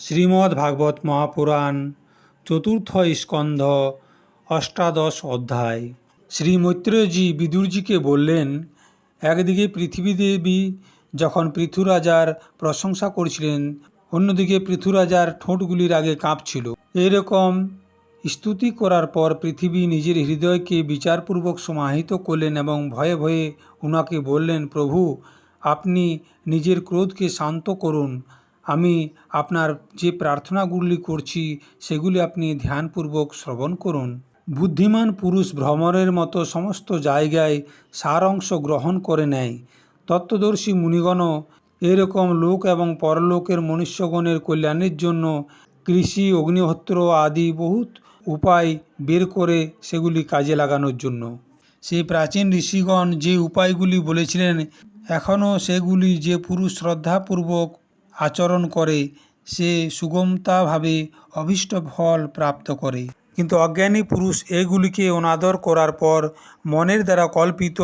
শ্রীমদ্ ভাগবত মহাপুরাণ চতুর্থ স্কন্ধ অষ্টাদশ অধ্যায়। শ্রী মৈত্রেয়জি বিদুরজিকে বললেন, একদিকে পৃথিবী দেবী যখন পৃথুরাজার প্রশংসা করছিলেন, অন্যদিকে পৃথুরাজার ঠোঁটগুলির আগে কাঁপছিল। এরকম স্তুতি করার পর পৃথিবী নিজের হৃদয়কে বিচারপূর্বক সমাহিত করলেন এবং ভয়ে ভয়ে উনাকে বললেন, প্রভু, আপনি নিজের ক্রোধকে শান্ত করুন। আমি আপনার যে প্রার্থনাগুলি করছি, সেগুলি আপনি ধ্যানপূর্বক শ্রবণ করুন। বুদ্ধিমান পুরুষ ভ্রমণের মতো সমস্ত জায়গায় সার অংশ গ্রহণ করে নেয়। তত্ত্বদর্শী মুনিগণও এরকম লোক এবং পরলোকের মনুষ্যগণের কল্যাণের জন্য কৃষি, অগ্নিহোত্র আদি বহুত উপায় বের করে সেগুলি কাজে লাগানোর জন্য। সেই প্রাচীন ঋষিগণ যে উপায়গুলি বলেছিলেন, এখনও সেগুলি যে পুরুষ শ্রদ্ধাপূর্বক আচরণ করে, সে সুগমতাভাবে অভীষ্ট ফল প্রাপ্ত করে। কিন্তু অজ্ঞানী পুরুষ এগুলিকে অনাদর করার পর মনের দ্বারা কল্পিত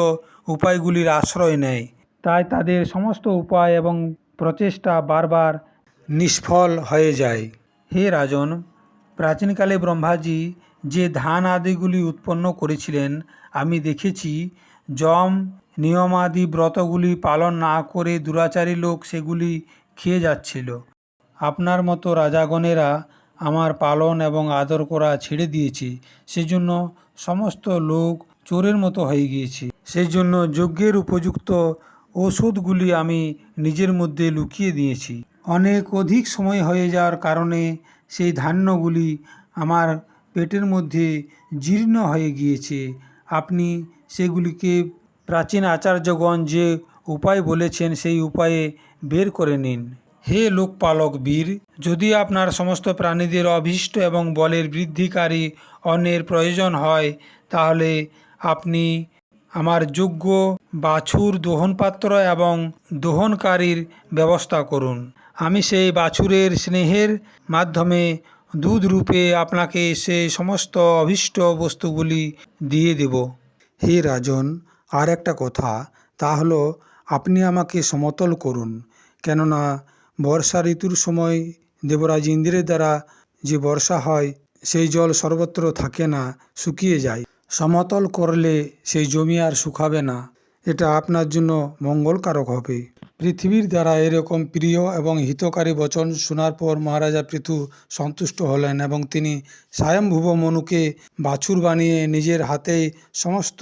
উপায়গুলির আশ্রয় নেয়। তাই তাদের সমস্ত উপায় এবং প্রচেষ্টা বারবার নিষ্ফল হয়ে যায়। হে রাজন, প্রাচীনকালে ব্রহ্মাজি যে ধান আদিগুলি উৎপন্ন করেছিলেন, আমি দেখেছি যম, নিয়মাদি ব্রতগুলি পালন না করে দুরাচারী লোক সেগুলি খেয়ে যাচ্ছিল। আপনার মতো রাজাগণেরা আমার পালন এবং আদর করা ছেড়ে দিয়েছে। সেজন্য সমস্ত লোক চোরের মতো হয়ে গিয়েছে। সেই জন্য যজ্ঞের উপযুক্ত ঔষধগুলি আমি নিজের মধ্যে লুকিয়ে দিয়েছি অনেক অধিক সময় হয়ে যাওয়ার কারণে সেই ধান্যগুলি আমার পেটের মধ্যে জীর্ণ হয়ে গিয়েছে। আপনি সেগুলিকে প্রাচীন আচার্যগণ যে উপায় বলেছেন, সেই উপায়ে বের করে নিন। হে লোকপালক বীর, যদি আপনার সমস্ত প্রাণীদের অভীষ্ট এবং বলের বৃদ্ধিকারী অন্যের প্রয়োজন হয়, তাহলে আপনি আমার যোগ্য বাছুর দোহনপাত্র এবং দোহনকারীর ব্যবস্থা করুন। আমি সেই বাছুরের স্নেহের মাধ্যমে দুধ রূপে আপনাকে সেই সমস্ত অভীষ্ট বস্তুগুলি দিয়ে দেব। হে রাজন, আর একটা কথা, তা হলো আপনি আমাকে সমতল করুন, কেননা বর্ষা ঋতুর সময় দেবরাজ ইন্দ্রের দ্বারা যে বর্ষা হয়, সেই জল সর্বত্র থাকে না, শুকিয়ে যায়। সমতল করলে সেই জমি আর শুকাবে না। এটা আপনার জন্য মঙ্গলকারক হবে। পৃথিবীর দ্বারা এরকম প্রিয় এবং হিতকারী বচন শোনার পর মহারাজা পৃথু সন্তুষ্ট হলেন এবং তিনি স্বয়ংভুব মনুকে বাছুর বানিয়ে নিজের হাতে সমস্ত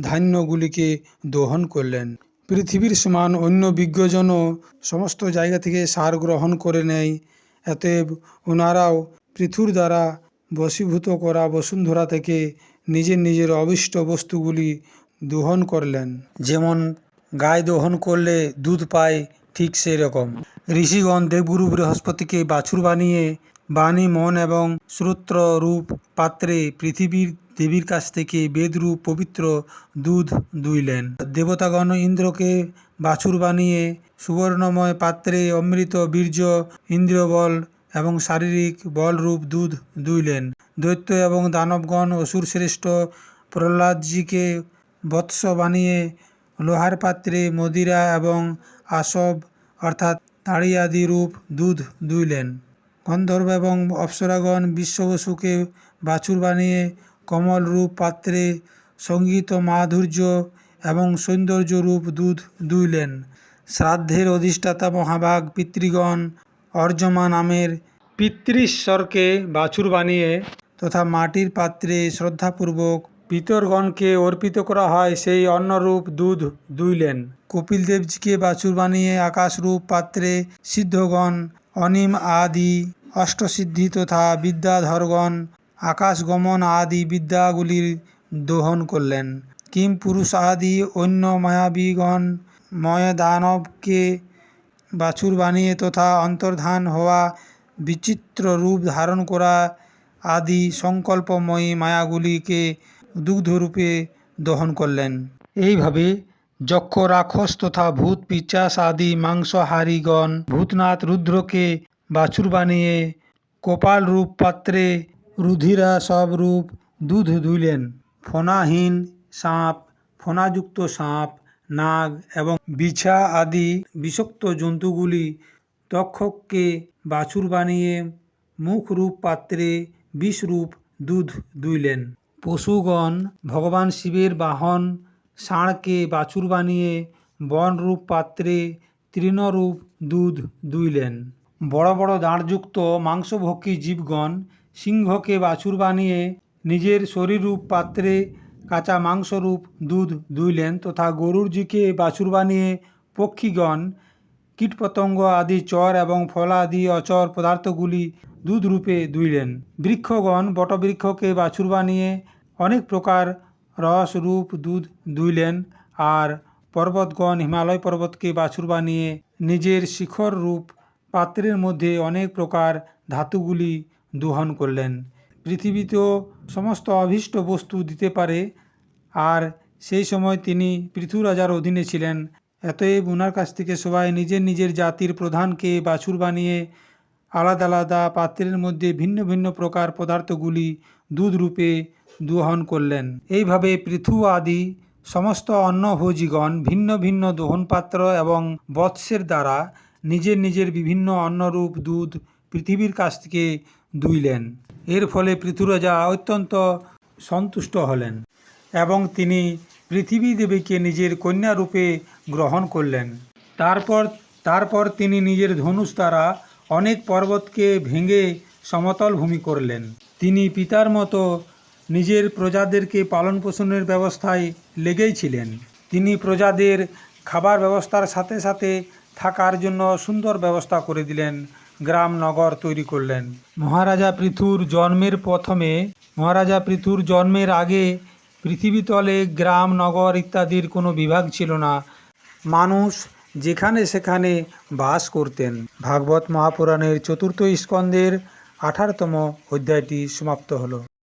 ধান্যগুলিকে দহন করলেন। পৃথিবীর সমান অন্য বিজ্ঞজনও সমস্ত জায়গা থেকে সার গ্রহণ করে নেয়। অতএব ওনারাও পৃথুর দ্বারা বশীভূত করা বসুন্ধরা থেকে নিজের নিজের অবিষ্ট বস্তুগুলি দোহন করলেন। যেমন গায়ে দহন করলে দুধ পায় ঠিক সেই রকম ঋষিগণ দেবগুরু বৃহস্পতিকে বাছুর বানিয়ে বাণী, মন এবং শ্রোত্র রূপ পাত্রে পৃথিবীর দেবীর কাছ থেকে বেদরূপ পবিত্র দুধ দুইলেন। দেবতাগণ ইন্দ্রকে বাছুর বানিয়ে সুবর্ণময় পাত্রে অমৃত বীর্য ইন্দ্রিয়বল এবং শারীরিক বলরূপ দুধ দুইলেন। দৈত্য এবং দানবগণ অসুর শ্রেষ্ঠ প্রহ্লাদজিকে বৎস বানিয়ে লোহার পাত্রে মদিরা এবং আসব অর্থাৎ তাড়ি আদি রূপ দুধ দুইলেন। গন্ধর্ব এবং অপ্সরাগণ বিশ্ববসুকে বাছুর বানিয়ে কমল রূপ পাত্রে সংগীত মাধুর্য এবং সৌন্দর্যরূপ দুধ দুইলেন। শ্রাদ্ধের অধিষ্ঠাতা মহাভাগ পিতৃগণ অর্জমা নামের পিতৃশ্বরকে বাছুর বানিয়ে তথা মাটির পাত্রে শ্রদ্ধাপূর্বক পিতরগণকে অর্পিত করা হয়, সেই অন্নরূপ দুধ দুইলেন। কপিল দেবজিকে বাছুর বানিয়ে আকাশরূপ পাত্রে সিদ্ধগণ, অনিম আদি, অষ্টসিদ্ধি তথা বিদ্যাধরগণ আকাশগমন আদি বিদ্যাগুলির দোহন করলেন। কিম পুরুষ আদি অন্য মায়াবীগণ ময়দানবকে বাছুর বানিয়ে তথা অন্তর্ধান হওয়া বিচিত্র রূপ ধারণ করা আদি সংকল্পময়ী মায়াগুলিকে দুগ্ধরূপে দহন করলেন। এইভাবে যক্ষ রাক্ষস তথা ভূত পিচাস আদি মাংসহারিগণ ভূতনাথ রুদ্রকে বাছুর বানিয়ে কপাল রূপ পাত্রে রুধিরা সব রূপ দুধ দুইলেন ফণাহীন সাপ, ফণাযুক্ত সাপ, নাগ এবং বিছা আদি বিষাক্ত জন্তুগুলি তক্ষককে বাছুর বানিয়ে মুখরূপ পাত্রে বিষরূপ দুধ দুইলেন পশুগণ ভগবান শিবের বাহন ষাঁড়কে বাছুর বানিয়ে বনরূপ পাত্রে তৃণরূপ দুধ দুইলেন বড় বড় দাঁড়যুক্ত মাংসভক্ষী জীবগণ সিংহকে বাছুর বানিয়ে নিজের শরীররূপ পাত্রে কাঁচা মাংসরূপ দুধ দুইলেন তথা গরুর গরুরজিকে বাছুর বানিয়ে পক্ষীগণ, কীটপতঙ্গ আদি চর এবং ফলাদি অচর পদার্থগুলি দুধরূপে দুইলেন। বৃক্ষগণ, বটবৃক্ষকে বাছুর বানিয়ে অনেক প্রকার রস রূপ দুধ দুইলেন আর পর্বতগণ, হিমালয় পর্বতকে বাছুর বানিয়ে নিজের শিখর রূপ পাত্রের মধ্যে অনেক প্রকার ধাতুগুলি দোহন করলেন। পৃথিবীতেও সমস্ত অভীষ্ট বস্তু দিতে পারে, আর সেই সময় তিনি পৃথু রাজার অধীনে ছিলেন। এতএব ওনার কাছ থেকে সবাই নিজের নিজের জাতির প্রধানকে বাছুর বানিয়ে আলাদা আলাদা পাত্রের মধ্যে ভিন্ন ভিন্ন প্রকার পদার্থগুলি দুধ রূপে দোহন করলেন। এইভাবে পৃথু আদি সমস্ত অন্নভোজীগণ ভিন্ন ভিন্ন দোহনপাত্র এবং বৎসের দ্বারা নিজের নিজের বিভিন্ন অন্নরূপ দুধ পৃথিবীর কাছ থেকে দুইলেন এর ফলে পৃথুরাজা অত্যন্ত সন্তুষ্ট হলেন এবং তিনি পৃথিবী দেবীকে নিজের কন্যা রূপে গ্রহণ করলেন। তারপর তারপর তিনি নিজের ধনুষ দ্বারা অনেক পর্বতকে ভেঙে সমতল ভূমি করলেন। তিনি পিতার মতো নিজের প্রজাদেরকে পালন পোষণের ব্যবস্থায় লেগেই ছিলেন। তিনি প্রজাদের খাবার ব্যবস্থার সাথে সাথে থাকার জন্য সুন্দর ব্যবস্থা করে দিলেন গ্রাম নগর তৈরি করলেন। মহারাজা পৃথুর জন্মের প্রথমে, মহারাজা পৃথুর জন্মের আগে পৃথিবীতলে গ্রাম, নগর ইত্যাদির কোনো বিভাগ ছিল না। মানুষ যেখানে সেখানে বাস করতেন। ভাগবত মহাপুরাণের চতুর্থ স্কন্ধের আঠারোতম অধ্যায়টি সমাপ্ত হলো।